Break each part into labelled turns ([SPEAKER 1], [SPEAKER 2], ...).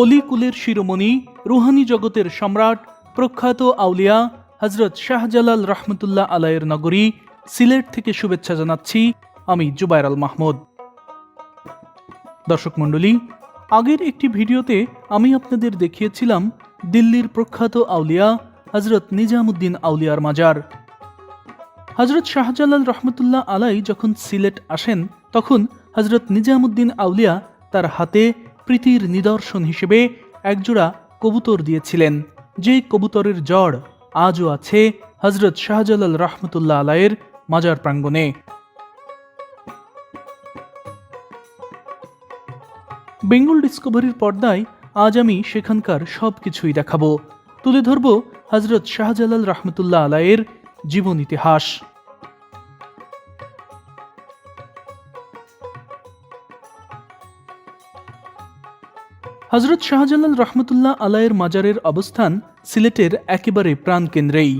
[SPEAKER 1] অলিকুলের শিরোমণি, Rouhani জগতের সম্রাট, প্রখ্যাত আউলিয়া হজরত শাহজালাল রহমতুল্লাহ আলায়ের নগরী, সিলেট থেকে শুভেচ্ছা জানাচ্ছি আমি জুবাইর আল মাহমুদ। দর্শক মণ্ডলী, আগের একটি ভিডিওতে আমি আপনাদের দেখিয়েছিলাম দিল্লির প্রখ্যাত আউলিয়া হজরত নিজামুদ্দিন আউলিয়ার মাজার। হজরত শাহজালাল রহমতুল্লাহ আলাই যখন সিলেট আসেন, তখন হজরত নিজামুদ্দিন আউলিয়া তার হাতে প্রীতির নিদর্শন হিসেবে একজোড়া কবুতর দিয়েছিলেন। যে কবুতরের জড় আজও আছে হজরত শাহজালাল রহমতুল্লাহ আলায়ের মাজার প্রাঙ্গণে। বেঙ্গল ডিসকভারির পর্দায় আজ আমি সেখানকার সব কিছুই দেখাবো। তুলে ধরব হজরত শাহজালাল রহমতুল্লাহ আলায়ের জীবন ইতিহাস। হজরত শাহজালাল রহমতুল্লাহ আলাইয়ের মাজারের অবস্থান সিলেটের একেবারে প্রাণকেন্দ্রেই।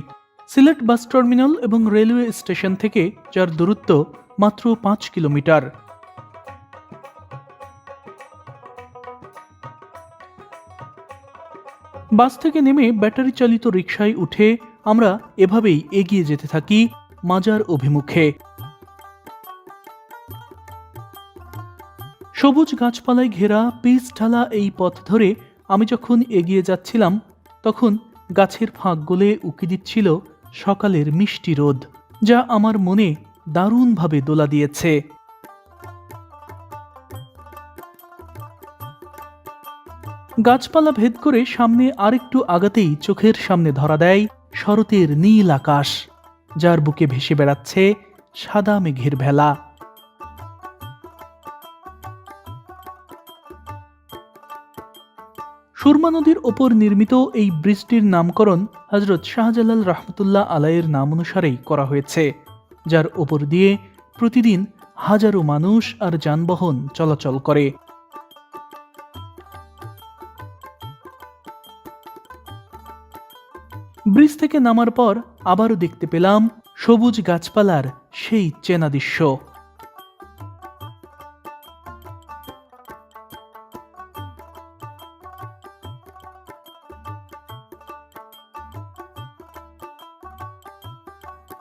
[SPEAKER 1] সিলেট বাস টার্মিনাল এবং রেলওয়ে স্টেশন থেকে যার দূরত্ব মাত্র পাঁচ কিলোমিটার। বাস থেকে নেমে ব্যাটারি চালিত রিকশায় উঠে আমরা এভাবেই এগিয়ে যেতে থাকি মাজার অভিমুখে। সবুজ গাছপালায় ঘেরা পিচ ঢালা এই পথ ধরে আমি যখন এগিয়ে যাচ্ছিলাম, তখন গাছের ফাঁক গলে উকি দিচ্ছিল সকালের মিষ্টি রোদ, যা আমার মনে দারুণভাবে দোলা দিয়েছে। গাছপালা ভেদ করে সামনে আরেকটু আগাতেই চোখের সামনে ধরা দেয় শরতের নীল আকাশ, যার বুকে ভেসে বেড়াচ্ছে সাদা মেঘের ভেলা। সুরমা নদীর ওপর নির্মিত এই ব্রিজটির নামকরণ হজরত শাহজালাল রহমতুল্লাহ আলাইয়ের নাম অনুসারেই করা হয়েছে, যার ওপর দিয়ে প্রতিদিন হাজারো মানুষ আর যানবাহন চলাচল করে। ব্রিজ থেকে নামার পর আবারও দেখতে পেলাম সবুজ গাছপালার সেই চেনা দৃশ্য।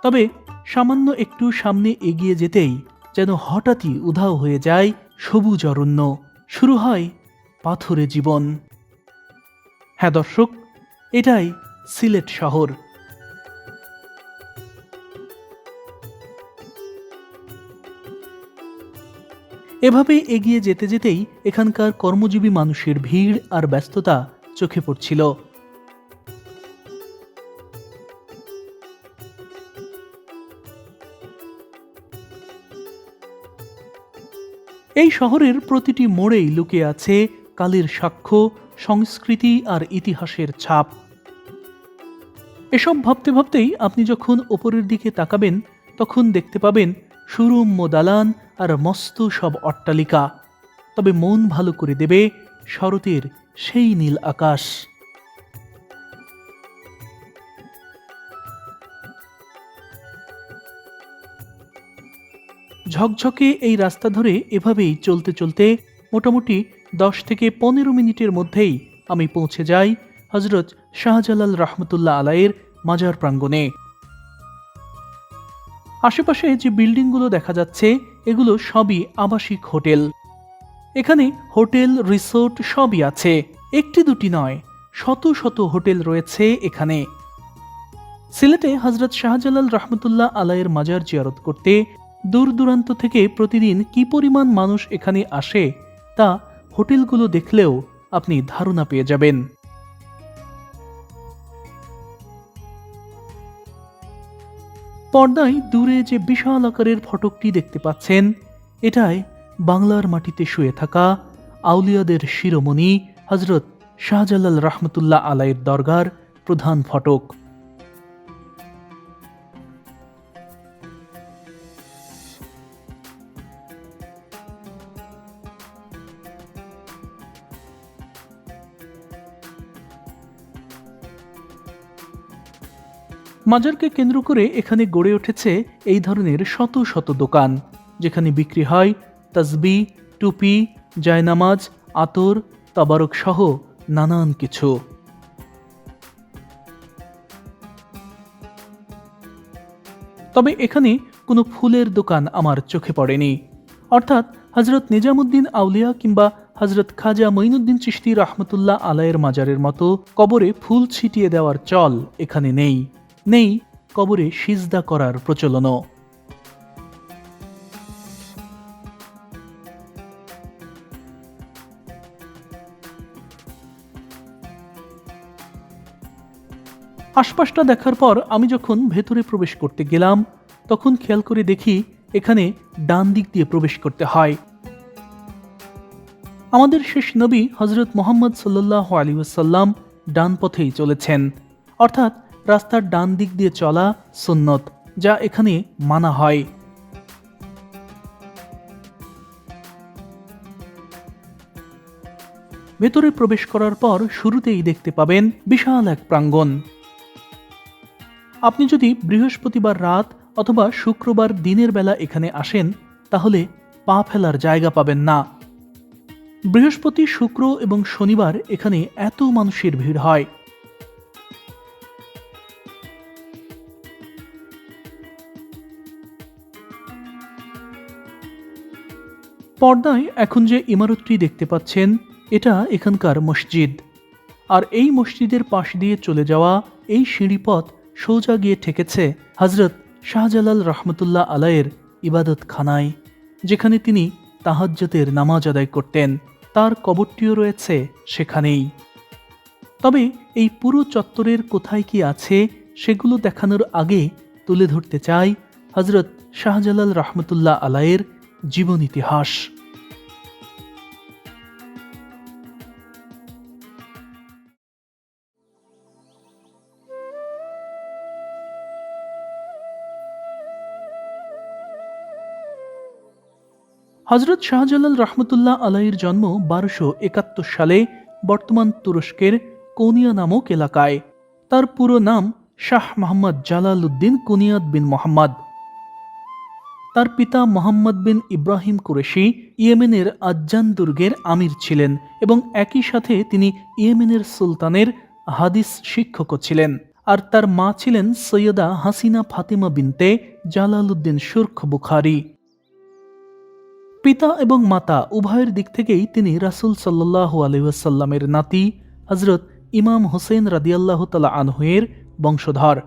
[SPEAKER 1] তবে সামান্য একটু সামনে এগিয়ে যেতেই যেন হঠাৎই উধাও হয়ে যায় সবুজ অরণ্য। শুরু হয় পাথরে জীবন। হ্যাঁ দর্শক, এটাই সিলেট শহর। এভাবে এগিয়ে যেতে যেতেই এখানকার কর্মজীবী মানুষের ভিড় আর ব্যস্ততা চোখে পড়ছিল। এই শহরের প্রতিটি মোড়েই লুকে আছে কালের সাক্ষ্য, সংস্কৃতি আর ইতিহাসের ছাপ। এসব ভাবতে ভাবতেই আপনি যখন ওপরের দিকে তাকাবেন, তখন দেখতে পাবেন সুরম্য দালান আর মস্ত সব অট্টালিকা। তবে মন ভালো করে দেবে শরতের সেই নীল আকাশ। ঝকঝকে এই রাস্তা ধরে এভাবেই চলতে চলতে মোটামুটি দশ থেকে পনেরো মিনিটের মধ্যেই আমি পৌঁছে যাই হজরত শাহজালাল রহমতুল্লাহ আলাইয়ের মাজার প্রাঙ্গণে। আশেপাশে যে বিল্ডিংগুলো দেখা যাচ্ছে, এগুলো সবই আবাসিক হোটেল। এখানে হোটেল, রিসোর্ট সবই আছে। একটি দুটি নয়, শত শত হোটেল রয়েছে এখানে। সিলেটে হজরত শাহজালাল রহমতুল্লাহ আলাইয়ের মাজার জিয়ারত করতে দূর দূরান্ত থেকে প্রতিদিন কি পরিমাণ মানুষ এখানে আসে, তা হোটেলগুলো দেখলেও আপনি ধারণা পেয়ে যাবেন। পর্দায় দূরে যে বিশাল আকারের ফটকটি দেখতে পাচ্ছেন, এটাই বাংলার মাটিতে শুয়ে থাকা আউলিয়াদের শিরোমণি হজরত শাহজালাল রহমতুল্লাহ আলাইয়ের দরগার প্রধান ফটক। মাজারকে কেন্দ্র করে এখানে গড়ে উঠেছে এই ধরনের শত শত দোকান, যেখানে বিক্রি হয় তসবি, টুপি, জায়নামাজ, আতর, তাবারক সহ নানান কিছু। তবে এখানে কোনো ফুলের দোকান আমার চোখে পড়েনি। অর্থাৎ হজরত নিজামুদ্দিন আউলিয়া কিংবা হজরত খাজা মঈনুদ্দিন চিশতি রহমতুল্লাহ আলায়ের মাজারের মতো কবরে ফুল ছিটিয়ে দেওয়ার চল এখানে নেই। নেই, কবরে সিজদা করার প্রচলনও। আশপাশটা দেখার পর আমি যখন ভেতরে প্রবেশ করতে গেলাম, তখন খেয়াল করে দেখি এখানে ডান দিক দিয়ে প্রবেশ করতে হয়। আমাদের শেষ নবী হজরত মোহাম্মদ সাল্লাহ আলী ওসাল্লাম ডান পথেই চলেছেন। অর্থাৎ রাস্তার ডান দিক দিয়ে চলা সুন্নত, যা এখানে মানা হয়। ভেতরে প্রবেশ করার পর শুরুতেই দেখতে পাবেন বিশাল এক প্রাঙ্গণ। আপনি যদি বৃহস্পতিবার রাত অথবা শুক্রবার দিনের বেলা এখানে আসেন, তাহলে পা ফেলার জায়গা পাবেন না। বৃহস্পতি, শুক্র এবং শনিবার এখানে এত মানুষের ভিড় হয়। পর্দায় এখন যে ইমারতটি দেখতে পাচ্ছেন, এটা এখানকার মসজিদ। আর এই মসজিদের পাশ দিয়ে চলে যাওয়া এই সিঁড়িপথ সোজা গিয়ে ঠেকেছে হজরত শাহজালাল রহমতুল্লাহ আলায়ের ইবাদত খানায় যেখানে তিনি তাহাজ্জতের নামাজ আদায় করতেন। তার কবরটিও রয়েছে সেখানেই। তবে এই পুরো চত্বরের কোথায় কি আছে, সেগুলো দেখানোর আগে তুলে ধরতে চাই হজরত শাহজালাল রহমতুল্লাহ আলায়ের জীবন ইতিহাস। হজরত শাহজালাল রহমতুল্লাহ আলাইয়ের জন্ম বারোশো একাত্তর সালে বর্তমান তুরস্কের কোনিয়া নামক এলাকায়। তার পুরো নাম শাহ মোহাম্মদ জালাল উদ্দিন কুনিয়াদ বিন মোহাম্মদ। তার পিতা মোহাম্মদ বিন ইব্রাহিম কুরেশি ইয়েমেনের আজ্জান দুর্গের আমির ছিলেন এবং একই সাথে তিনি ইয়েমেনের সুলতানের হাদিস শিক্ষকও ছিলেন। আর তার মা ছিলেন সৈয়দা হাসিনা ফাতিমা বিনতে জালালউদ্দিন সুরখ বুখারি। পিতা এবং মাতা উভয়ের দিক থেকেই তিনি রাসুল সাল্লাহ আলহাসাল্লামের নাতি হজরত ইমাম হোসেন রাদিয়াল্লাহ তালা আনহুয়ের বংশধর।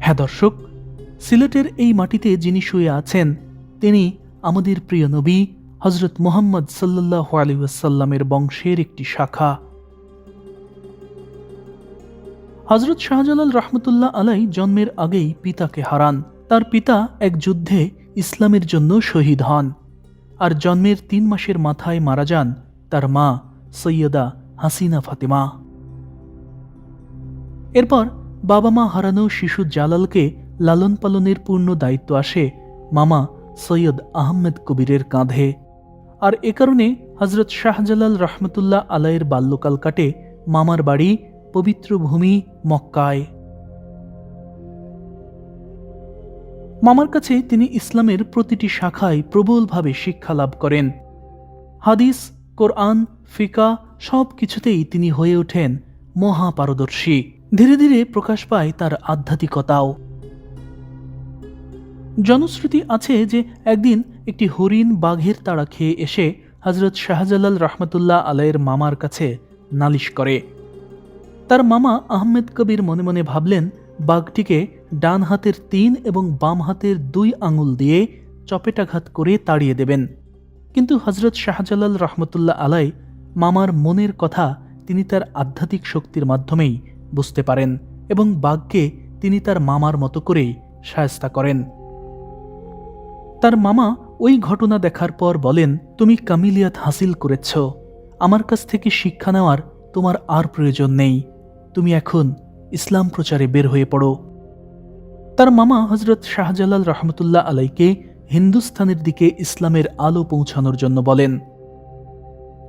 [SPEAKER 1] হ্যাঁ দর্শক সিলেটের এই মাটিতে যিনি শুয়ে আছেন, তিনি আমাদের প্রিয় নবী হজরত মোহাম্মদ সাল্লাহ আলহাসাল্লামের বংশের একটি শাখা। হজরত শাহজালাল রহমতুল্লাহ আলাই জন্মের আগেই পিতাকে হারান। তার পিতা এক যুদ্ধে ইসলামের জন্য শহীদ হন। আর জন্মের তিন মাসের মাথায় মারা যান তার মা, সৈয়দা হাসিনা ফাতেমা। এরপর বাবা মা হারানো শিশু জালালকে লালন পালনের পূর্ণ দায়িত্ব আসে মামা সৈয়দ আহমেদ কবিরের কাঁধে। আর এ কারণে হজরত শাহজালাল রহমতুল্লাহ আলাইয়ের বাল্যকাল কাটে মামার বাড়ি পবিত্র ভূমি মক্কায়। মামার কাছে তিনি ইসলামের প্রতিটি শাখায় প্রবলভাবে শিক্ষা লাভ করেন। হাদিস, কোরআন, ফিকা সব কিছুতেই তিনি হয়ে ওঠেন মহাপারদর্শী। ধীরে ধীরে প্রকাশ পায় তার আধ্যাত্মিকতাও। জনশ্রুতি আছে যে একদিন একটি হরিণ বাঘের তাড়া খেয়ে এসে হজরত শাহজালাল রহমতুল্লাহ আলাইয়ের মামার কাছে নালিশ করে। তার মামা আহমেদ কবির মনে মনে ভাবলেন, বাঘটিকে ডান হাতের তিন এবং বাম হাতের দুই আঙুল দিয়ে চপেটাঘাত করে তাড়িয়ে দেবেন। কিন্তু হজরত শাহজালাল রহমতুল্লাহ আলাই মামার মনের কথা তিনি তার আধ্যাত্মিক শক্তির মাধ্যমেই বুঝতে পারেন এবং বাঘকে তিনি তার মামার মতো করেই সায়স্তা করেন। তার মামা ওই ঘটনা দেখার পর বলেন, তুমি কামিলিয়াত হাসিল করেছ। আমার কাছ থেকে শিক্ষা নেওয়ার তোমার আর প্রয়োজন নেই। তুমি এখন ইসলাম প্রচারে বের হয়ে পড়ো। তার মামা হজরত শাহজালাল রহমতুল্লাহ আলাইকে হিন্দুস্থানের দিকে ইসলামের আলো পৌঁছানোর জন্য বলেন।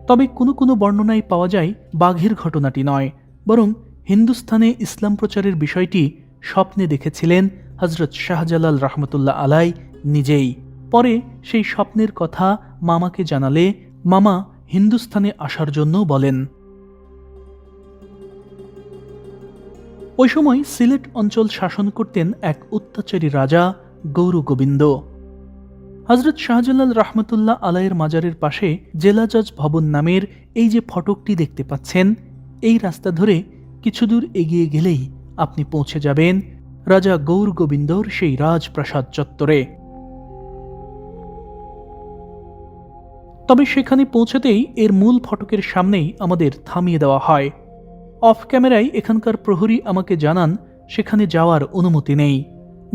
[SPEAKER 1] তবে কোনো কোনো বর্ণনায় পাওয়া যায়, বাঘের ঘটনাটি নয়, বরং হিন্দুস্থানে ইসলাম প্রচারের বিষয়টি স্বপ্নে দেখেছিলেন হজরত শাহজালাল রহমতুল্লাহ আলাই নিজেই। পরে সেই স্বপ্নের কথা মামাকে জানালে মামা হিন্দুস্থানে আসার জন্য বলেন। ওই সময় সিলেট অঞ্চল শাসন করতেন এক অত্যাচারী রাজা গৌর গোবিন্দ। হজরত শাহজালাল রহমতুল্লাহ আলাইয়ের মাজারের পাশে জেলা জজ ভবন নামের এই যে ফটকটি দেখতে পাচ্ছেন, এই রাস্তা ধরে কিছু দূর এগিয়ে গেলেই আপনি পৌঁছে যাবেন রাজা গৌর গোবিন্দর সেই রাজপ্রাসাদ চত্বরে। তবে সেখানে পৌঁছাতেই এর মূল ফটকের সামনেই আমাদের থামিয়ে দেওয়া হয়। অফ ক্যামেরায় এখানকার প্রহরী আমাকে জানান সেখানে যাওয়ার অনুমতি নেই।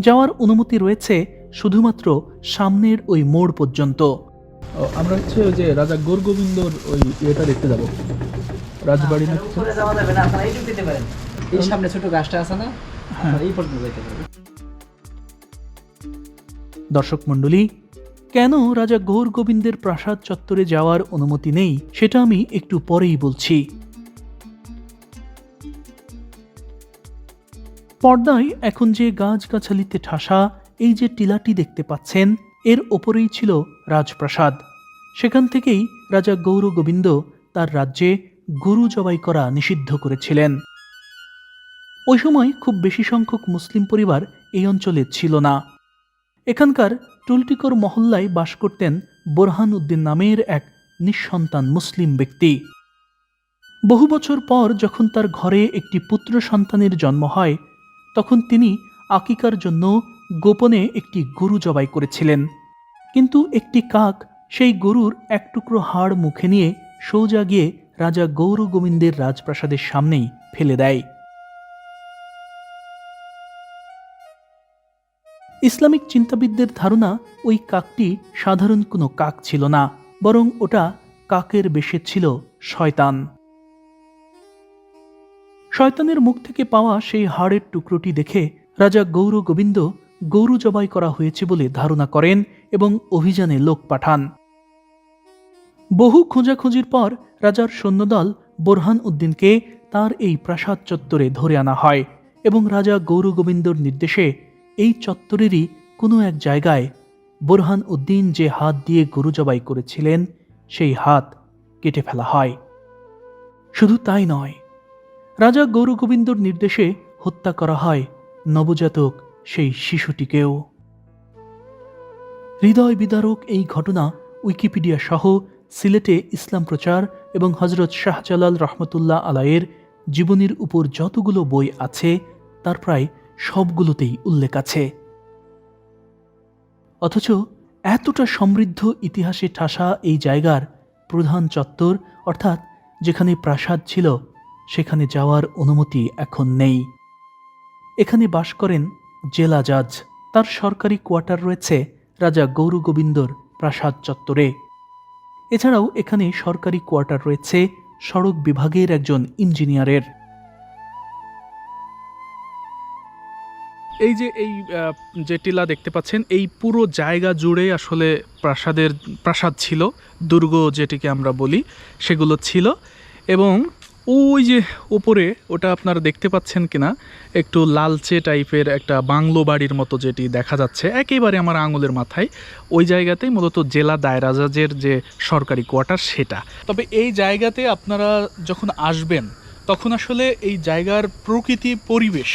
[SPEAKER 1] যাওয়ার অনুমতি রয়েছে শুধুমাত্র সামনের ওই মোড় পর্যন্ত। আমরা হচ্ছে ওই যে রাজা গৌর গোবিন্দর ওই ইয়েটা দেখতে যাব। রাজবাড়ি না
[SPEAKER 2] উপরে যাওয়া যাবে না আপনারা এইটুকু যেতে পারেন। এই সামনে ছোট গাছটা আছে না? আপনারা এই পর্যন্ত যেতে পারেন
[SPEAKER 1] দর্শক মণ্ডলী কেন রাজা গৌর গোবিন্দের প্রাসাদ চত্বরে যাওয়ার অনুমতি নেই, সেটা আমি একটু পরেই বলছি। পর্দায় এখন যে গাছগাছালিতে ঠাসা, এই যে টিলাটি দেখতে পাচ্ছেন, এর ওপরেই ছিল রাজপ্রাসাদ। সেখান থেকেই রাজা গৌর গোবিন্দ তার রাজ্যে গরু জবাই করা নিষিদ্ধ করেছিলেন। ওই সময় খুব বেশি সংখ্যক মুসলিম পরিবার এই অঞ্চলে ছিল না। এখানকার টুলটিকর মহল্লায় বাস করতেন বোরহান উদ্দিন নামের এক নিঃসন্তান মুসলিম ব্যক্তি। বহু বছর পর যখন তার ঘরে একটি পুত্র সন্তানের জন্ম হয়, তখন তিনি আকিকার জন্য গোপনে একটি গরু জবাই করেছিলেন। কিন্তু একটি কাক সেই গরুর এক টুকরো হাড় মুখে নিয়ে সৌজা গিয়ে রাজা গৌর গোবিন্দের রাজপ্রাসাদের সামনেই ফেলে দেয়। ইসলামিক চিন্তাবিদদের ধারণা ওই কাকটি সাধারণ কোনো কাক ছিল না, বরং ওটা কাকের বেশে ছিল শয়তান। শয়তানের মুখ থেকে পাওয়া সেই হাড়ের টুকরোটি দেখে রাজা গৌর গোবিন্দ গৌরু জবাই করা হয়েছে বলে ধারণা করেন এবং অভিযানে লোক পাঠান। বহু খোঁজাখুঁজির পর রাজার সৈন্যদল বোরহান উদ্দিনকে তার এই প্রাসাদ চত্বরে ধরে আনা হয় এবং রাজা গৌর গোবিন্দর নির্দেশে এই চত্বরেরই কোনো এক জায়গায় বোরহান উদ্দিন যে হাত দিয়ে গরু জবাই করেছিলেন, সেই হাত কেটে ফেলা হয়। শুধু তাই নয়, রাজা গৌর গোবিন্দর নির্দেশে হত্যা করা হয় নবজাতক সেই শিশুটিকেও। হৃদয় বিদারক এই ঘটনা উইকিপিডিয়া সহ সিলেটে ইসলাম প্রচার এবং হজরত শাহজালাল রহমতুল্লাহ আলায়ের জীবনীর উপর যতগুলো বই আছে, তার প্রায় সবগুলোতেই উল্লেখ আছে। অথচ এতটা সমৃদ্ধ ইতিহাসে ঠাসা এই জায়গার প্রধান চত্বর, অর্থাৎ যেখানে প্রাসাদ ছিল, সেখানে যাওয়ার অনুমতি এখন নেই। এখানে বাস করেন জেলা জাজ তার সরকারি কোয়ার্টার রয়েছে রাজা গৌর গোবিন্দর প্রাসাদ চত্বরে। এছাড়াও এখানে সরকারি কোয়ার্টার রয়েছে সড়ক বিভাগের একজন ইঞ্জিনিয়ারের। এই যে এই যে টিলা দেখতে পাচ্ছেন, এই পুরো জায়গা জুড়ে আসলে প্রাসাদের, প্রাসাদ ছিল, দুর্গ যেটিকে আমরা বলি, সেগুলো ছিল। এবং ওই যে উপরে, ওটা আপনারা দেখতে পাচ্ছেন কিনা, একটু লালচে টাইপের একটা বাংলো বাড়ির মতো যেটি দেখা যাচ্ছে, একেবারে আমার আঙুলের মাথায়। ওই জায়গাতেই মূলত জেলা দায়রাজাজের যে সরকারি কোয়ার্টার, সেটা। তবে এই জায়গাতে আপনারা যখন আসবেন, তখন আসলে এই জায়গার প্রকৃতি, পরিবেশ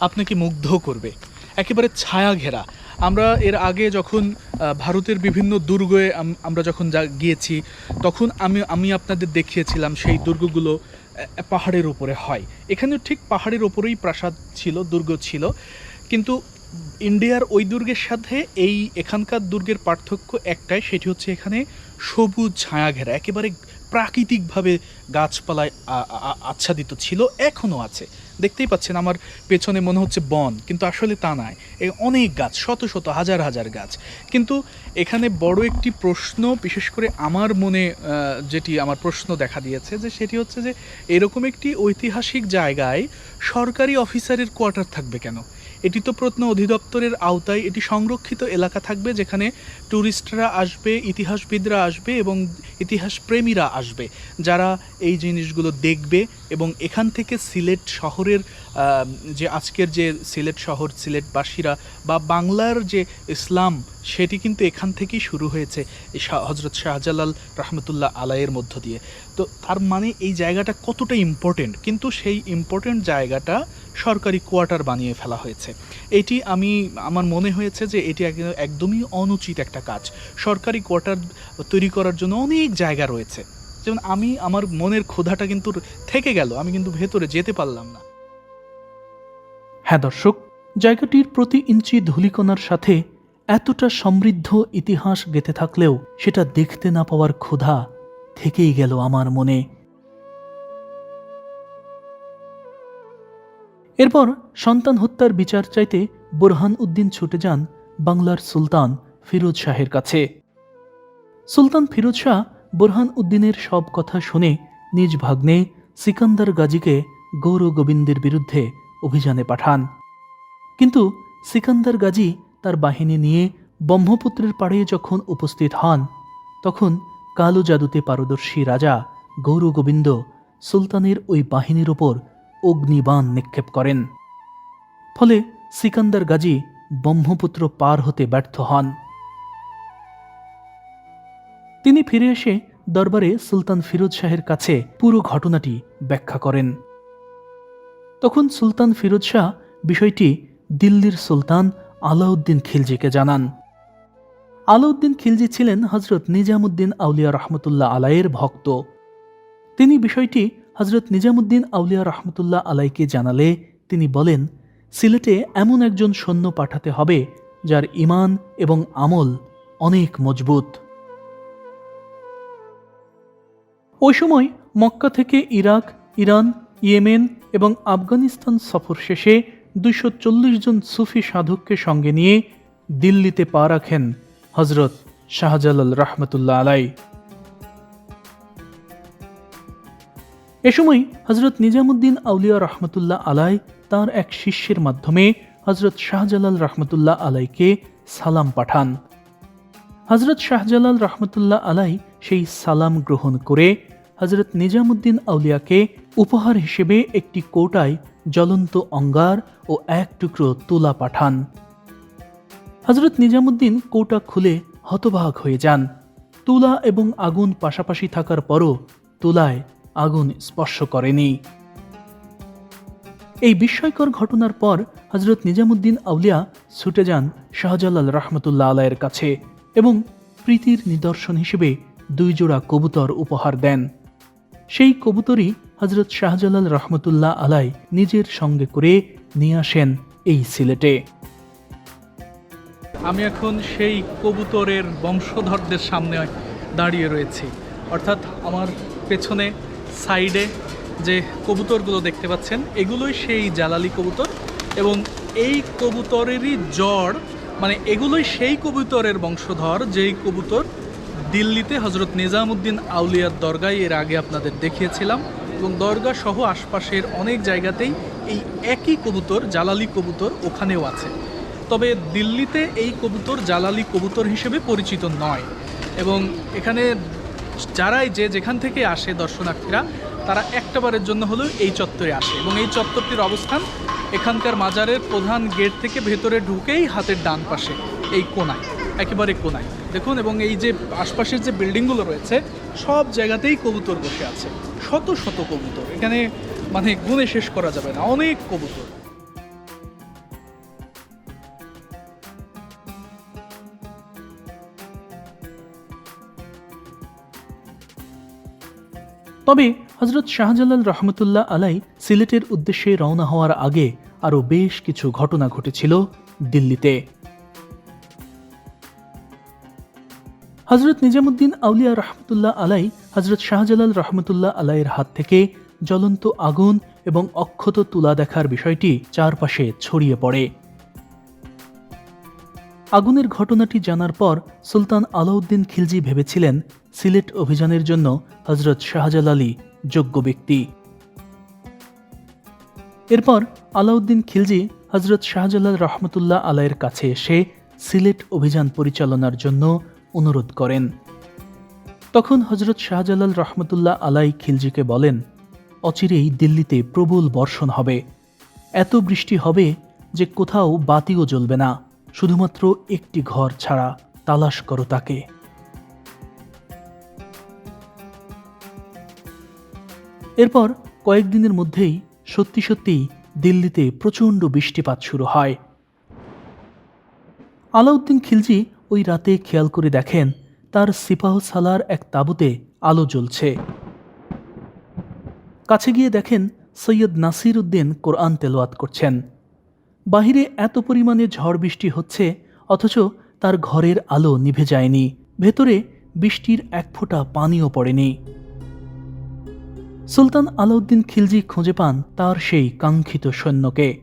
[SPEAKER 1] আপনাকে মুগ্ধ করবে। একেবারে ছায়া ঘেরা। আমরা এর আগে যখন ভারতের বিভিন্ন দুর্গে আমরা যখন যা- গিয়েছি, তখন আমি আমি আপনাদের দেখিয়েছিলাম সেই দুর্গগুলো পাহাড়ের উপরে হয়। এখানেও ঠিক পাহাড়ের ওপরেই প্রাসাদ ছিল, দুর্গ ছিল। কিন্তু ইন্ডিয়ার ওই দুর্গের সাথে এই এখানকার দুর্গের পার্থক্য একটাই, সেটি হচ্ছে এখানে সবুজ ছায়া ঘেরা। একেবারে প্রাকৃতিকভাবে গাছপালায় আচ্ছাদিত ছিল এখনও আছে। দেখতেই পাচ্ছেন আমার পেছনে মনে হচ্ছে বন, কিন্তু আসলে তা নয়। এই অনেক গাছ, শত শত, হাজার হাজার গাছ। কিন্তু এখানে বড় একটি প্রশ্ন, বিশেষ করে আমার মনে যেটি আমার প্রশ্ন দেখা দিয়েছে যে সেটি হচ্ছে যে এরকম একটি ঐতিহাসিক জায়গায় সরকারি অফিসারের কোয়ার্টার থাকবে কেন? এটি তো প্রত্ন অধিদপ্তরের আওতায় এটি সংরক্ষিত এলাকা থাকবে যেখানে ট্যুরিস্টরা আসবে, ইতিহাসবিদরা আসবে এবং ইতিহাস প্রেমীরা আসবে, যারা এই জিনিসগুলো দেখবে। এবং এখান থেকে সিলেট শহরের যে আজকের যে সিলেট শহর, সিলেটবাসীরা বা বাংলার যে ইসলাম, সেটি কিন্তু এখান থেকেই শুরু হয়েছে হজরত শাহজালাল রহমতুল্লাহ আলাইয়ের মধ্য দিয়ে। তো তার মানে এই জায়গাটা কতটা ইম্পর্টেন্ট কিন্তু সেই ইম্পর্টেন্ট জায়গাটা সরকারি কোয়ার্টার বানিয়ে ফেলা হয়েছে। এটি আমি, আমার মনে হয়েছে যে এটি এক- একদমই অনুচিত একটা কাজ। সরকারি কোয়ার্টার তৈরি করার জন্য অনেক জায়গা রয়েছে। যেমন আমি আমার মনের ক্ষুধাটা কিন্তু থেকে গেল, আমি কিন্তু ভেতরে যেতে পারলাম না। হ্যাঁ দর্শক, জায়গাটির প্রতি ইঞ্চি ধূলিকণার সাথে এতটা সমৃদ্ধ ইতিহাস গেঁথে থাকলেও সেটা দেখতে না পাওয়ার ক্ষুধা থেকেই গেল আমার মনে। এরপর সন্তান হত্যার বিচার চাইতে বোরহান উদ্দিন ছুটে যান বাংলার সুলতান ফিরোজ শাহের কাছে। সুলতান ফিরোজ শাহ বুরহান উদ্দিনের সব কথা শুনে নিজ ভাগ্নে সিকান্দার গাজীকে গৌর গোবিন্দের বিরুদ্ধে অভিযানে পাঠান। কিন্তু সিকান্দার গাজী তার বাহিনী নিয়ে ব্রহ্মপুত্রের পাড়ে যখন উপস্থিত হন, তখন কালো জাদুতে পারদর্শী রাজা গৌর গোবিন্দ সুলতানের ওই বাহিনীর ওপর অগ্নিবাণ নিক্ষেপ করেন। ফলে সিকান্দার গাজী ব্রহ্মপুত্র পার হতে ব্যর্থ হন। তিনি ফিরে এসে দরবারে সুলতান ফিরোজ শাহের কাছে পুরো ঘটনাটি ব্যাখ্যা করেন। তখন সুলতান ফিরোজ শাহ বিষয়টি দিল্লির সুলতান আলাউদ্দিন খিলজিকে জানান। আলাউদ্দিন খিলজি ছিলেন হজরত নিজামুদ্দিন আউলিয়া রহমতুল্লাহ আলাইয়ের ভক্ত। তিনি বিষয়টি হজরত নিজামুদ্দিন আউলিয়া রহমতুল্লাহ আলাইকে জানালে তিনি বলেন, সিলেটে এমন একজন সৈন্য পাঠাতে হবে যার ইমান এবং আমল অনেক মজবুত। ওই সময় মক্কা থেকে ইরাক, ইরান, ইয়েমেন এবং আফগানিস্তান সফর শেষে চল্লিশ জন সুফি সাধককে সঙ্গে নিয়ে দিল্লিতে পা রাখেন হজরত শাহজালাল রহমতুল্লাহ আলাই এ সময় হজরত নিজামুদ্দিন আউলিয়া রহমতুল্লাহ আলাই তার এক শিষ্যের মাধ্যমে হজরত শাহজালাল রহমতুল্লাহ আলাইকে সালাম পাঠান। হজরত শাহজালাল রহমতুল্লাহ আলাই সেই সালাম গ্রহণ করে হজরত নিজামুদ্দিন আউলিয়াকে উপহার হিসেবে একটি কোটায় জ্বলন্ত অঙ্গার ও এক টুকরো তুলা পাঠান। হজরত নিজামুদ্দিন কোটা খুলে হতবাক হয়ে যান। তুলা এবং আগুন পাশাপাশি থাকার পরও তুলায় আগুন স্পর্শ করেনি। এই বিস্ময়কর ঘটনার পর হজরত নিজামুদ্দিন আউলিয়া ছুটে যান শাহজালাল রহমতুল্লাহ আলাইয়ের কাছে। এবং প্রীতির নিদর্শন হিসেবে দুই জোড়া কবুতর উপহার দেন। সেই কবুতরই হজরত শাহজালাল রহমতুল্লাহ আলাই নিজের সঙ্গে করে নিয়ে আসেন এই সিলেটে। আমি এখন সেই কবুতরের বংশধরদের সামনে দাঁড়িয়ে রয়েছি। অর্থাৎ আমার পেছনে সাইডে যে কবুতরগুলো দেখতে পাচ্ছেন, এগুলোই সেই জালালি কবুতর এবং এই কবুতরেরই জড় মানে এগুলোই সেই কবুতরের বংশধর, যেই কবুতর দিল্লিতে হজরত নিজামুদ্দিন আউলিয়ার দরগায় এর আগে আপনাদের দেখিয়েছিলাম এবং দরগা সহ আশপাশের অনেক জায়গাতেই এই একই কবুতর, জালালি কবুতর ওখানেও আছে। তবে দিল্লিতে এই কবুতর জালালি কবুতর হিসেবে পরিচিত নয় এবং এখানে যারাই যে যেখান থেকে আসে দর্শনার্থীরা তারা একটাবারের জন্য হলেও এই চত্বরে আসে এবং এই চত্বরটির অবস্থান এখানকার মাজারের প্রধান গেট থেকে ভেতরে ঢুকেই হাতের ডান পাশে, এই কোনায়, একেবারে কোনায়। দেখুন, এবং এই যে আশপাশের যে বিল্ডিংগুলো রয়েছে, সব জায়গাতেই কবুতর বসে আছে, শত শত কবুতর। এখানে মানে গুণে শেষ করা যাবে না, অনেক কবুতর। তবে হজরত শাহজালাল রহমতুল্লাহ আলাই সিলেটের উদ্দেশ্যে রওনা হওয়ার আগে আরও বেশ কিছু ঘটনা ঘটেছিল দিল্লিতে। হজরত নিজামুদ্দিন আউলিয়া রহমতুল্লাহ আলাই হজরত শাহজালাল রহমতুল্লাহ আলাইয়ের হাত থেকে জ্বলন্ত আগুন এবং অক্ষত তুলা দেখার বিষয়টি চারপাশে ছড়িয়ে পড়ে। আগুনের ঘটনাটি জানার পর সুলতান আলাউদ্দিন খিলজি ভেবেছিলেন সিলেট অভিযানের জন্য হজরত শাহজাল আলী যোগ্য ব্যক্তি। এরপর আলাউদ্দিন খিলজি হজরত শাহজালাল রহমতুল্লাহ আলাইয়ের কাছে এসে সিলেট অভিযান পরিচালনার জন্য অনুরোধ করেন। তখন হজরত শাহজালাল রহমতুল্লাহ আলাই খিলজিকে বলেন, অচিরেই দিল্লিতে প্রবল বর্ষণ হবে। এত বৃষ্টি হবে যে কোথাও বাতিও জ্বলবে না। শুধুমাত্র একটি ঘর ছাড়া তালাশ করো তাকে। এরপর কয়েকদিনের মধ্যেই সত্যি সত্যিই দিল্লিতে প্রচণ্ড বৃষ্টিপাত শুরু হয়। আলাউদ্দিন খিলজি ওই রাতে খেয়াল করে দেখেন তার সিপাহ সালার এক তাঁবুতে আলো জ্বলছে। কাছে গিয়ে দেখেন সৈয়দ নাসির উদ্দিন কোরআন তেলোয়াত করছেন। বাহিরে এত পরিমাণে ঝড় বৃষ্টি হচ্ছে, অথচ তার ঘরের আলো নিভে যায়নি। ভেতরে বৃষ্টির এক ফোঁটা পানিও পড়েনি। সুলতান আলাউদ্দিন খিলজি খুঁজে পান তার সেই কাঙ্ক্ষিত সৈন্যকে।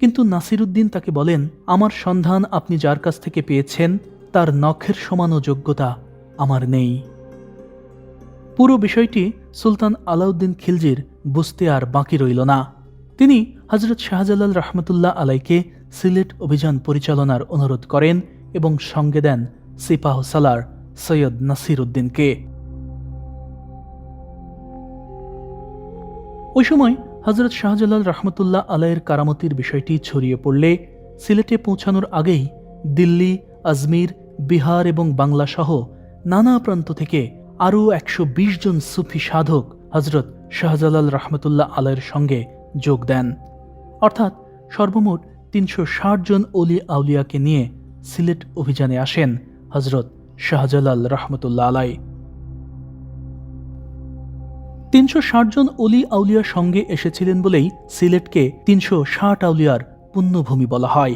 [SPEAKER 1] কিন্তু নাসিরুদ্দিন তাকে বলেন, আমার সন্ধান আপনি যার কাছ থেকে পেয়েছেন, তার নখের সমানও যোগ্যতা আমার নেই। পুরো বিষয়টি সুলতান আলাউদ্দিন খিলজির বুঝতে আর বাকি রইল না। তিনি হজরত শাহজালাল রহমতুল্লাহ আলাইকে সিলেট অভিযান পরিচালনার অনুরোধ করেন এবং সঙ্গে দেন সিপাহ সালার সৈয়দ নাসির উদ্দিনকে। ওই সময় হজরত শাহজালাল রহমতুল্লাহ আলাইয়ের কারামতির বিষয়টি ছড়িয়ে পড়লে সিলেটে পৌঁছানোর আগেই দিল্লি, আজমির, বিহার এবং বাংলা সহ নানা প্রান্ত থেকে আরও একশো বিশ জন সুফি সাধক হজরত শাহজালাল রহমতুল্লাহ আলাইয়ের সঙ্গে যোগ দেন। অর্থাৎ সর্বমোট তিনশো ষাট জন অলি আউলিয়াকে নিয়ে সিলেট অভিযানে আসেন হজরত শাহজালাল রহমতুল্লাহ আলাই তিনশো ষাট জন অলি আউলিয়ার সঙ্গে এসেছিলেন বলেই সিলেটকে তিনশো ষাট আউলিয়ার পুণ্যভূমি বলা হয়।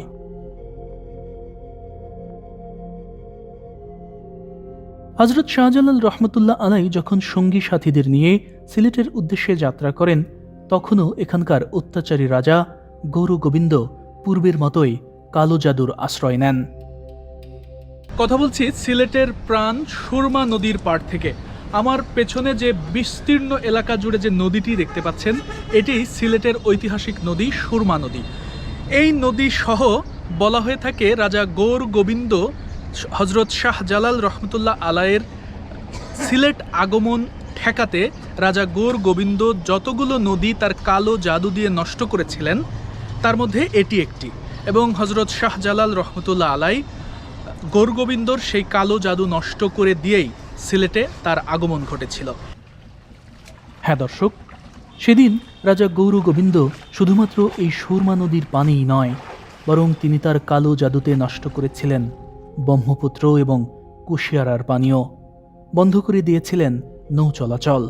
[SPEAKER 1] হজরত শাহজালাল রহমতুল্লাহ আলাই যখন সঙ্গী সাথীদের নিয়ে সিলেটের উদ্দেশ্যে যাত্রা করেন তখনও এখানকার অত্যাচারী রাজা গৌর গোবিন্দ পূর্বের মতোই কালো জাদুর আশ্রয় নেন। কথা বলছি সিলেটের প্রাণ সুরমা নদীর পাড় থেকে। আমার পেছনে যে বিস্তীর্ণ এলাকা জুড়ে যে নদীটি দেখতে পাচ্ছেন, এটি সিলেটের ঐতিহাসিক নদী সুরমা নদী। এই নদী সহ বলা হয়ে থাকে রাজা গৌর গোবিন্দ হজরত শাহ জালাল রহমতুল্লাহ আলায়ের সিলেট আগমন ঠেকাতে রাজা গৌর গোবিন্দ যতগুলো নদী তার কালো জাদু দিয়ে নষ্ট করেছিলেন, তার মধ্যে এটি একটি। এবং হজরত শাহ জালাল রহমতুল্লাহ আলাই গৌর গোবিন্দর সেই কালো জাদু নষ্ট করে দিয়েই সিলেটে তার আগমন ঘটেছিল। হ্যাঁ দর্শক, সেদিন রাজা গৌর গোবিন্দ শুধুমাত্র এই সুরমা নদীর পানিই নয়, বরং তিনি তার কালো জাদুতে নষ্ট করেছিলেন ব্রহ্মপুত্র এবং কুশিয়ারার পানীয়। বন্ধ করে দিয়েছিলেন নৌ চলাচল।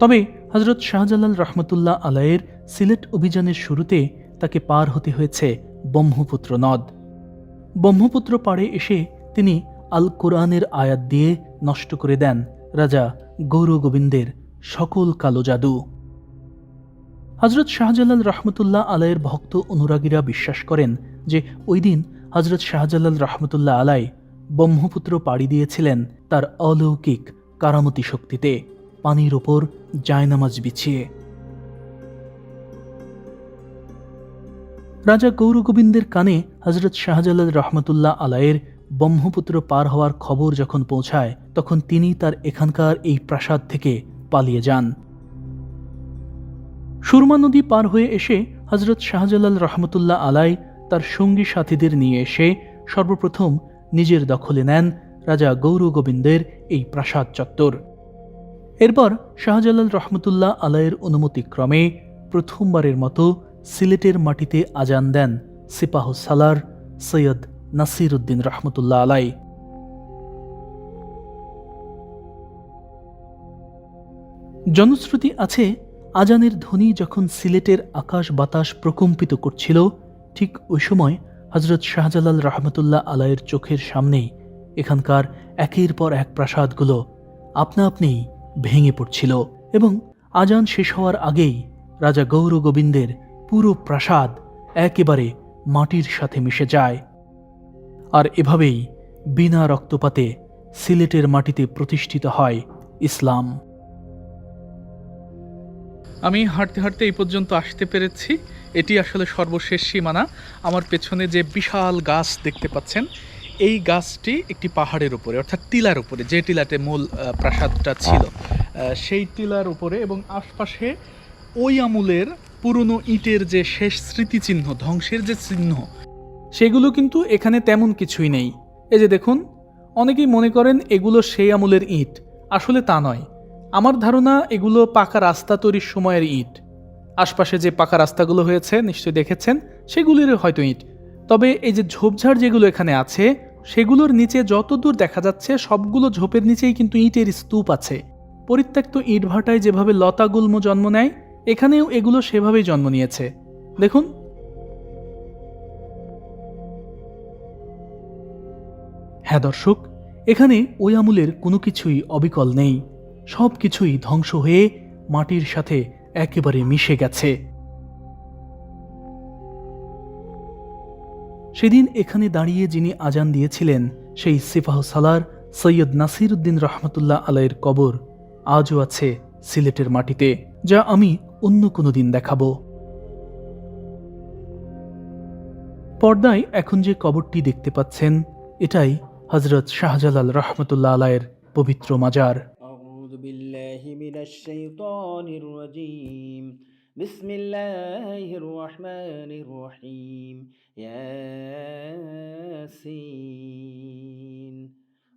[SPEAKER 1] তবে হজরত শাহজালাল রহমতুল্লাহ আলায়ের সিলেট অভিযানের শুরুতে তাকে পার হতে হয়েছে ব্রহ্মপুত্র নদ। ব্রহ্মপুত্র পাড়ে এসে তিনি আল কোরআনের আয়াত দিয়ে নষ্ট করে দেন রাজা গৌর গোবিন্দের সকল কালো জাদু। হজরত শাহজালাল রহমতুল্লাহ আলাইয়ের ভক্ত অনুরাগীরা বিশ্বাস করেন যে ওই দিন হজরত শাহজালাল রহমতুল্লাহ আলাই ব্রহ্মপুত্র পাড়ি দিয়েছিলেন তার অলৌকিক কারামতি শক্তিতে, পানির ওপর জায়নামাজ বিছিয়ে। রাজা গৌর গোবিন্দের কানে হজরত শাহজালাল রহমতুল্লাহ আলাইয়ের ব্রহ্মপুত্র পার হওয়ার খবর যখন পৌঁছায়, তখন তিনি তার এখানকার এই প্রাসাদ থেকে পালিয়ে যান। সুরমা নদী পার হয়ে এসে হজরত শাহজালাল রহমতুল্লাহ আলাই তার সঙ্গী সাথীদের নিয়ে এসে সর্বপ্রথম নিজের দখলে নেন রাজা গৌর গোবিন্দের এই প্রাসাদ চত্বর। এরপর শাহজালাল রহমতুল্লাহ আলাইয়ের অনুমতিক্রমে প্রথমবারের মতো সিলেটের মাটিতে আজান দেন সিপাহ সালার সৈয়দ নাসির উদ্দিন রহমতুল্লাহ আলাই। জনশ্রুতি আছে, আজানের ধ্বনি যখন সিলেটের আকাশ বাতাস প্রকম্পিত করছিল, ঠিক ওই সময় হজরত শাহজালাল রহমতুল্লাহ আলাইয়ের চোখের সামনেই এখানকার একের পর এক প্রাসাদগুলো আপনা আপনিই ভেঙে পড়ছিল এবং আজান শেষ হওয়ার আগেই রাজা গৌর গোবিন্দের পুরো প্রাসাদ একেবারে মাটির সাথে মিশে যায়। আর এভাবেই বিনা রক্তপাতে সিলেটের মাটিতে প্রতিষ্ঠিত হয় ইসলাম। আমি হাঁটতে হাঁটতে এই পর্যন্ত আসতে পেরেছি। এটি আসলে সর্বশেষ সীমানা। আমার পেছনে যে বিশাল গাছ দেখতে পাচ্ছেন এই গাছটি একটি পাহাড়ের উপরে অর্থাৎ টিলার উপরে যে টিলাতে মূল প্রাসাদটা ছিল। সেই টিলার উপরে এবং আশপাশে ওই আমলের পুরনো ইটের যে শেষ স্মৃতিচিহ্ন ধ্বংসের যে চিহ্ন সেগুলো কিন্তু এখানে তেমন কিছুই নেই। এই যে দেখুন অনেকেই মনে করেন এগুলো সেই আমলের ইট। আসলে তা নয়। আমার ধারণা এগুলো পাকা রাস্তা তৈরির সময়ের ইট। আশপাশে যে পাকা রাস্তাগুলো হয়েছে নিশ্চয়ই দেখেছেন, সেগুলির হয়তো ইট। তবে এই যে ঝোপঝাড় যেগুলো এখানে আছে, সেগুলোর নিচে যতদূর দেখা যাচ্ছে, সবগুলো ঝোপের নিচেই কিন্তু ইটের স্তূপ আছে। পরিত্যক্ত ইটভাটায় যেভাবে লতাগুল্ম জন্ম নেয়, এখানেও এগুলো সেভাবেই জন্ম নিয়েছে। দেখুন। হ্যাঁ দর্শক, এখানে ওই আমুলের কোনো কিছুই অবিকল নেই। সব কিছুই ধ্বংস হয়ে মাটির সাথে একেবারে মিশে গেছে। সেদিন এখানে দাঁড়িয়ে যিনি আজান দিয়েছিলেন, সেই সিফাহ সালার সৈয়দ নাসির উদ্দিন রহমতুল্লাহ আলাইয়ের কবর আজও আছে সিলেটের মাটিতে, যা আমি অন্য কোনো দিন দেখাব। পর্দায় এখন যে কবরটি দেখতে পাচ্ছেন, এটাই হজরত শাহজালাল রহমতুল্লাহ আলায়ের পবিত্র মাজার।
[SPEAKER 3] بالله من الشيطان الرجيم بسم الله الرحمن الرحيم ياسين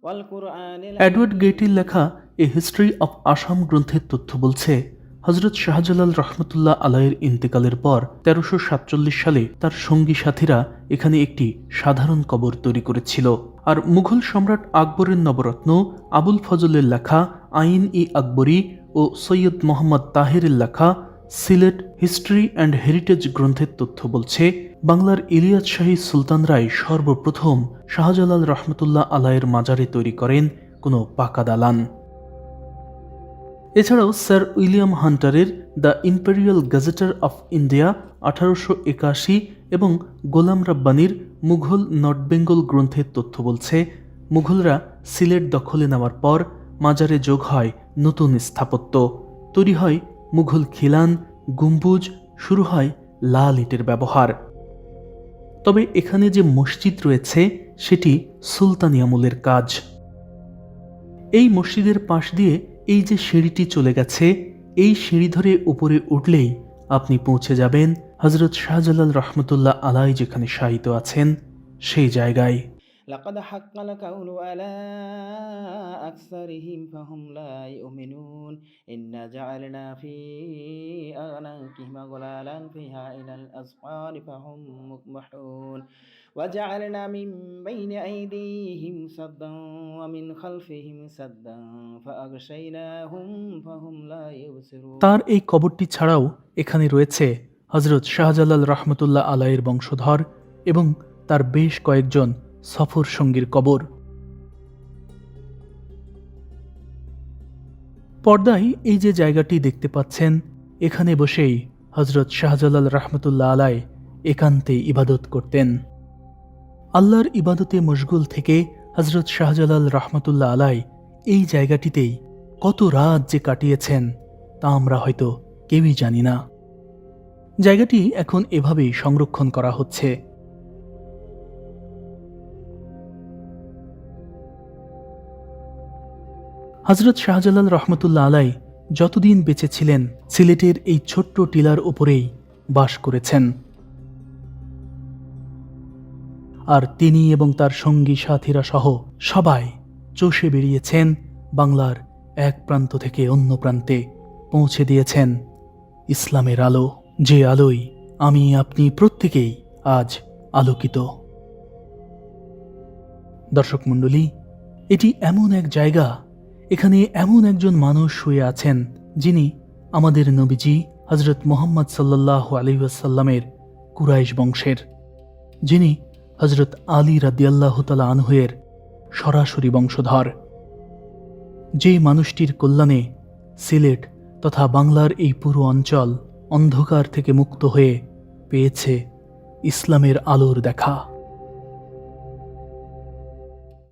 [SPEAKER 3] والقرآن
[SPEAKER 1] এডওয়ার্ড গেটির লেখা এ হিস্ট্রি অফ আসাম গ্রন্থের তথ্য বলছে হজরত শাহজালাল রহমতুল্লাহ আলাইয়ের ইন্তেকালের পর তেরোশো সাতচল্লিশ সালে তার সঙ্গী সাথীরা এখানে একটি সাধারণ কবর তৈরি করেছিল। আর মুঘল সম্রাট আকবরের নবরত্ন আবুল ফজলের লেখা আইন ই আকবরী ও সৈয়দ মোহাম্মদ তাহেরের লেখা সিলেট হিস্ট্রি অ্যান্ড হেরিটেজ গ্রন্থের তথ্য বলছে, বাংলার ইলিয়াদ শাহী সুলতান রায় সর্বপ্রথম শাহজালাল রহমতুল্লাহ আলাইয়ের মাজারে তৈরি করেন কোনো পাকা দালান। এছাড়াও sir William হান্টারের the imperial gazetteer of India আঠারোশো একাশি এবং গোলাম রাব্বানির মুঘল নর্থ বেঙ্গল গ্রন্থের তথ্য বলছে, মুঘলরা সিলেট দখলে নেওয়ার পর মাজারে যোগ হয় নতুন স্থাপত্য। তৈরি হয় মুঘল খিলান, গম্বুজ, শুরু হয় লাল ইটের ব্যবহার। তবে এখানে যে মসজিদ রয়েছে, সেটি সুলতানি আমলের কাজ। এই মসজিদের পাশ দিয়ে এই যে সিঁড়িটি চলে গেছে, এই সিঁড়ি ধরে উপরে উঠলেই আপনি পৌঁছে যাবেন হজরত শাহজালাল রহমতুল্লাহ আলাই যেখানে শায়িত আছেন, সেই জায়গায়।
[SPEAKER 3] لقد حق القول على أكثرهم فهم لا يؤمنون إنا جعلنا في أعناقهم غلالا فيها إلى الأسفار فهم مقمحون وجعلنا من بين أيديهم سدا ومن خلفهم سدا فأغشيناهم فهم لا يبصرون
[SPEAKER 1] তার এই কবরটি ছাড়াও এখানে রয়েছে হজরত শাহজালাল রহমতুল্লাহ আলাইয়ের বংশধর এবং তার বেশ কয়েকজন সফর সঙ্গীর কবর। পর্দায় এই যে জায়গাটি দেখতে পাচ্ছেন, এখানে বসেই হজরত শাহজালাল রহমতুল্লাহ আলাই একান্তে ইবাদত করতেন। আল্লাহর ইবাদতে মশগুল থেকে হজরত শাহজালাল রহমতুল্লাহ আলাই এই জায়গাটিতেই কত রাত যে কাটিয়েছেন, তা আমরা হয়তো কেউই জানি না। জায়গাটি এখন এভাবেই সংরক্ষণ করা হচ্ছে। হজরত শাহজালাল রহমতুল্লা আলাই যতদিন বেঁচে ছিলেন, সিলেটের এই ছোট্ট টিলার ওপরেই বাস করেছেন। আর তিনি এবং তার সঙ্গী সাথীরা সহ সবাই চষে বেরিয়েছেন বাংলার এক প্রান্ত থেকে অন্য প্রান্তে পৌঁছে দিয়েছেন ইসলামের আলো, যে আলোয় আমি আপনি প্রত্যেকেই আজ আলোকিত। দর্শক মণ্ডলী, এটি এমন এক জায়গা এখানে এমন একজন মানুষ শুয়ে আছেন, যিনি আমাদের নবীজি হজরত মোহাম্মদ সাল্লাহ আলহিসাল্লামের কুরাইশ বংশের, যিনি হজরত আলী রাদিয়াল্লাহ তালা আনহুয়ের সরাসরি বংশধর। যে মানুষটির কল্যাণে সিলেট তথা বাংলার এই পুরো অঞ্চল অন্ধকার থেকে মুক্ত হয়ে পেয়েছে ইসলামের আলোর দেখা।